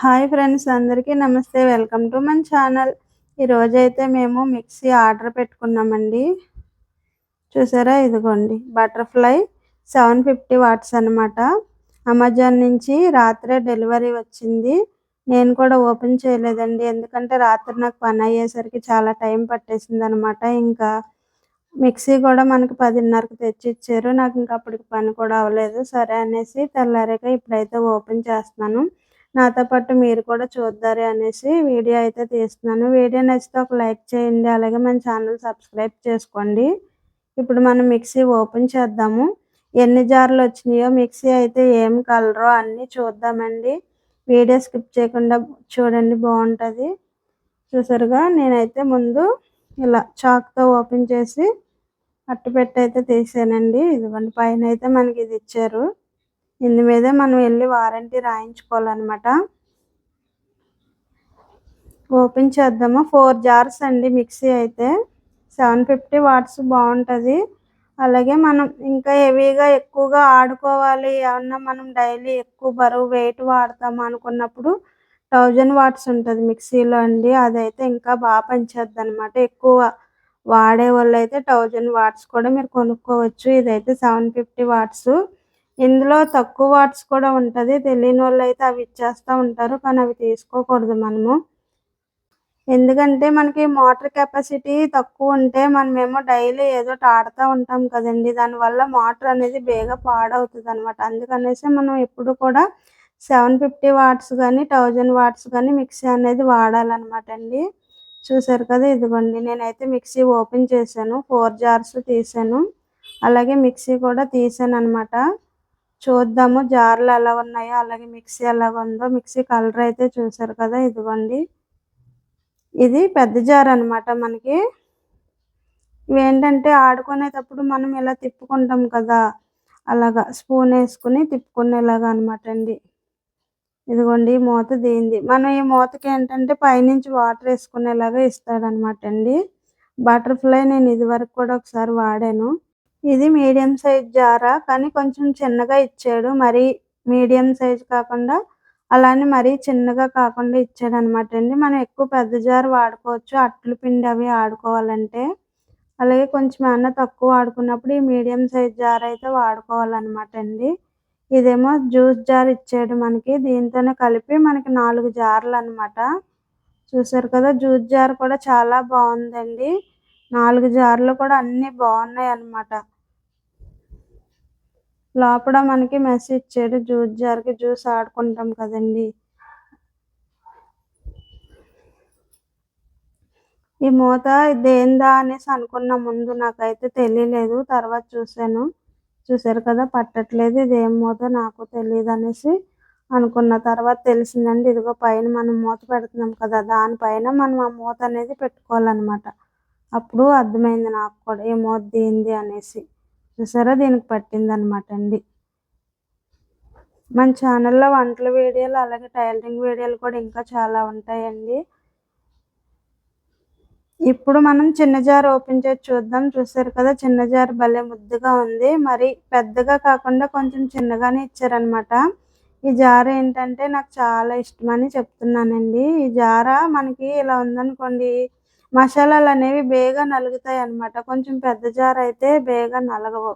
Hi friends అందరికీ నమస్తే. Welcome to మన ఛానల్. ఈరోజైతే మేము మిక్సీ ఆర్డర్ పెట్టుకున్నామండి. చూసారా? ఇదిగోండి. బటర్ఫ్లై సెవెన్ ఫిఫ్టీ వాట్స్ అనమాట అమెజాన్ నుంచి రాత్రే డెలివరీ వచ్చింది. నేను కూడా ఓపెన్ చేయలేదండి. ఎందుకంటే రాత్రి నాకు పని అయ్యేసరికి చాలా టైం పట్టేసింది అనమాట ఇంకా మిక్సీ కూడా మనకి పదిన్నరకు తెచ్చి ఇచ్చారు నాకు ఇంకా అప్పటికి పని కూడా అవ్వలేదు. సరే అనేసి తెల్లారాక ఇప్పుడైతే ఓపెన్ చేస్తున్నాను. నాతో పాటు మీరు కూడా చూద్దారు అనేసి వీడియో అయితే తీస్తున్నాను. వీడియో నచ్చితే ఒక లైక్ చేయండి అలాగే మన ఛానల్ సబ్స్క్రైబ్ చేసుకోండి. ఇప్పుడు మనం మిక్సీ ఓపెన్ చేద్దాము. ఎన్ని జార్లు వచ్చినాయో మిక్సీ అయితే ఏం కలరో అన్నీ చూద్దామండి. వీడియో స్కిప్ చేయకుండా చూడండి బాగుంటుంది. చూసారుగా నేనైతే ముందు ఇలా చాక్తో ఓపెన్ చేసి అట్టుపెట్టి అయితే తీసానండి. ఇదిగోండి పైన అయితే మనకి ఇది ఇచ్చారు. ఇందు మీదే మనం వెళ్ళి వారంటీ రాయించుకోవాలన్నమాట. ఓపెన్ చేద్దాము. ఫోర్ జార్స్ అండి మిక్సీ అయితే. సెవెన్ ఫిఫ్టీ వాట్స్ బాగుంటుంది. అలాగే మనం ఇంకా హెవీగా ఎక్కువగా ఆడుకోవాలి. ఏమన్నా మనం డైలీ ఎక్కువ బరువు వెయిట్ వాడతాము అనుకున్నప్పుడు థౌజండ్ వాట్స్ ఉంటుంది మిక్సీలో అండి. అదైతే ఇంకా బాగా పనిచేద్ది అనమాట ఎక్కువ వాడే వాళ్ళు అయితే థౌజండ్ వాట్స్ కూడా మీరు కొనుక్కోవచ్చు. ఇదైతే సెవెన్ ఫిఫ్టీ వాట్స్. ఇందులో తక్కువ వాట్స్ కూడా ఉంటుంది. తెలియని వాళ్ళు అయితే అవి ఇచ్చేస్తూ ఉంటారు. కానీ అవి తీసుకోకూడదు మనము. ఎందుకంటే మనకి మోటార్ కెపాసిటీ తక్కువ ఉంటే మనమేమో డైలీ ఏదో ఆడుతూ ఉంటాం కదండి. దానివల్ల మోటార్ అనేది బేగా పాడవుతుంది అనమాట అందుకనేసి మనం ఎప్పుడు కూడా సెవెన్ ఫిఫ్టీ వాట్స్ కానీ థౌజండ్ వాట్స్ కానీ మిక్సీ అనేది వాడాలన్నమాట అండి. చూసారు కదా ఇదిగోండి. నేనైతే మిక్సీ ఓపెన్ చేశాను. ఫోర్ జార్స్ తీసాను. అలాగే మిక్సీ కూడా తీసాను అనమాట చూద్దాము జార్లు ఎలా ఉన్నాయో అలాగే మిక్సీ ఎలా ఉందో. మిక్సీ కలర్ అయితే చూసారు కదా ఇదిగోండి. ఇది పెద్ద జార్ అనమాట మనకి. ఇవేంటంటే ఆడుకునేటప్పుడు మనం ఇలా తిప్పుకుంటాం కదా అలాగా స్పూన్ వేసుకుని తిప్పుకునేలాగా అనమాట అండి. ఇదిగోండి మూత దీంది. మనం ఈ మూతకి ఏంటంటే పైనుంచి వాటర్ వేసుకునేలాగా ఇస్తాడనమాట అండి. బటర్ఫ్లై నేను ఇది వరకు కూడా ఒకసారి వాడాను. ఇది మీడియం సైజ్ జారా కానీ కొంచెం చిన్నగా ఇచ్చాడు. మరి మీడియం సైజ్ కాకుండా అలానే మరీ చిన్నగా కాకుండా ఇచ్చాడు అనమాట అండి. మనం ఎక్కువ పెద్ద జార్ వాడుకోవచ్చు. అట్లు పిండి అవి ఆడుకోవాలంటే. అలాగే కొంచెం ఏమన్నా తక్కువ వాడుకున్నప్పుడు ఈ మీడియం సైజ్ జార్ అయితే వాడుకోవాలన్నమాట అండి. ఇదేమో జ్యూస్ జార్ ఇచ్చాడు మనకి. దీంతోనే కలిపి మనకి నాలుగు జార్లు అనమాట చూసారు కదా జ్యూస్ జార్ కూడా చాలా బాగుందండి. నాలుగు జార్లు కూడా అన్నీ బాగున్నాయి అన్నమాట లోపల మనకి మెసేజ్ ఇచ్చాడు జ్యూస్ జార్కి జ్యూస్ ఆడుకుంటాం కదండి. ఈ మూత దేందా అనేసి అనుకున్న ముందు నాకైతే తెలియలేదు. తర్వాత చూశాను. చూసారు కదా పట్టట్లేదు. ఇది ఏం మూత నాకు తెలియదు అనేసి అనుకున్న తర్వాత తెలిసిందండి. ఇదిగో పైన మనం మూత పెడుతున్నాం కదా దానిపైన మనం ఆ మూత అనేది పెట్టుకోవాలన్నమాట. అప్పుడు అర్థమైంది నాకు కూడా ఏ మూత దీంది అనేసి. చూసారా? దీనికి పట్టింది అనమాట అండి. మన ఛానల్లో వంటల వీడియోలు అలాగే టైలరింగ్ వీడియోలు కూడా ఇంకా చాలా ఉంటాయండి. ఇప్పుడు మనం చిన్న జార్ ఓపెన్ చేసి చూద్దాం. చూసారు కదా చిన్న జార్ భలే ముద్దుగా ఉంది. మరి పెద్దగా కాకుండా కొంచెం చిన్నగానే ఇచ్చారనమాట. ఈ జార ఏంటంటే నాకు చాలా ఇష్టమని చెప్తున్నానండి. ఈ జార మనకి ఇలా ఉందనుకోండి మసాలాలు అనేవి బేగా నలుగుతాయి అనమాట కొంచెం పెద్ద జార అయితే బేగా నలగవు.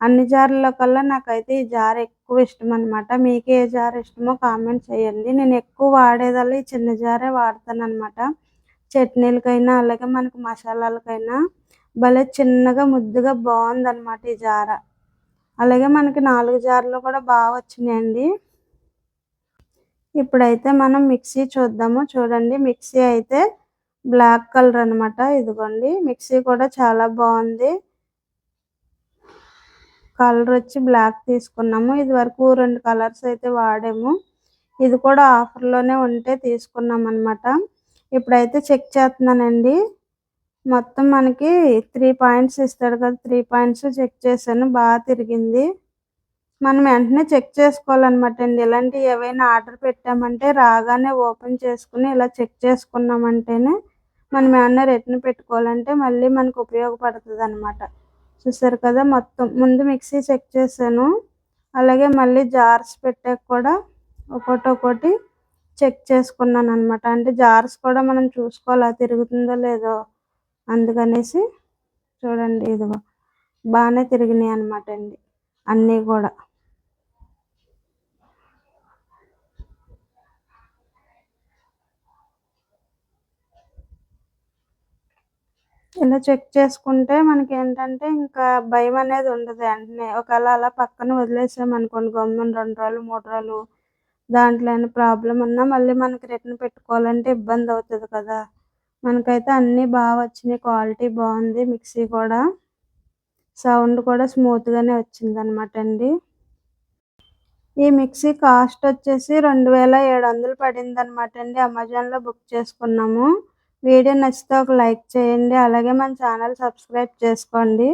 అన్ని జార్ల కల్లా నాకైతే ఈ జార ఎక్కువ ఇష్టం అనమాట మీకు ఏ జార ఇష్టమో కామెంట్ చేయండి. నేను ఎక్కువ వాడేదల్లా ఈ చిన్న జారే వాడతాను అనమాట చట్నీలకైనా అలాగే మనకు మసాలాలకైనా భలే చిన్నగా ముద్దుగా బాగుందన్నమాట ఈ జార. అలాగే మనకి నాలుగు జార్లు కూడా బాగా వచ్చినాయండి. ఇప్పుడైతే మనం మిక్సీ చూద్దాము. చూడండి మిక్సీ అయితే బ్లాక్ కలర్ అనమాట ఇదిగోండి. మిక్సీ కూడా చాలా బాగుంది. కలర్ వచ్చి బ్లాక్ తీసుకున్నాము. ఇది వరకు రెండు కలర్స్ అయితే వాడాము. ఇది కూడా ఆఫర్లోనే ఉంటే తీసుకున్నాం అనమాట ఇప్పుడైతే చెక్ చేస్తున్నానండి. మొత్తం మనకి త్రీ పాయింట్స్ ఇస్తాడు కదా త్రీ పాయింట్స్ చెక్ చేశాను. బాగా తిరిగింది. మనం వెంటనే చెక్ చేసుకోవాలన్నమాట అండి. ఇలాంటి ఏవైనా ఆర్డర్ పెట్టామంటే రాగానే ఓపెన్ చేసుకుని ఇలా చెక్ చేసుకున్నామంటేనే మనం ఏమన్నా రిటర్న్ పెట్టుకోవాలంటే మళ్ళీ మనకు ఉపయోగపడుతుంది అనమాట చూసారు కదా మొత్తం. ముందు మిక్సీ చెక్ చేశాను. అలాగే మళ్ళీ జార్స్ పెట్టాక కూడా ఒకటి ఒకటి చెక్ చేసుకున్నాను అనమాట అంటే జార్స్ కూడా మనం చూసుకోవాలా తిరుగుతుందో లేదో అందుకనేసి చూడండి ఇదిగో. బాగానే తిరిగినాయి అనమాట అండి. అన్నీ కూడా. ఇలా చెక్ చేసుకుంటే మనకి ఏంటంటే ఇంకా భయం అనేది ఉండదు వెంటనే. ఒకవేళ అలా పక్కన వదిలేసామనుకోండి గమ్మున రెండు రోజులు మూడు రోజులు దాంట్లో ఏమైనా ప్రాబ్లం ఉన్నా మళ్ళీ మనకి రిటర్న్ పెట్టుకోవాలంటే ఇబ్బంది అవుతుంది కదా. మనకైతే అన్నీ బాగా వచ్చినాయి క్వాలిటీ బాగుంది మిక్సీ కూడా. సౌండ్ కూడా స్మూత్గానే వచ్చింది అనమాట అండి. ఈ మిక్సీ కాస్ట్ వచ్చేసి రెండు వేల ఏడు వందలు పడింది అనమాట అండి. అమెజాన్లో బుక్ చేసుకున్నాము. వీడియో నచ్చితే ఒక లైక్ చేయండి. అలాగే మన ఛానల్ సబ్స్క్రైబ్ చేసుకోండి.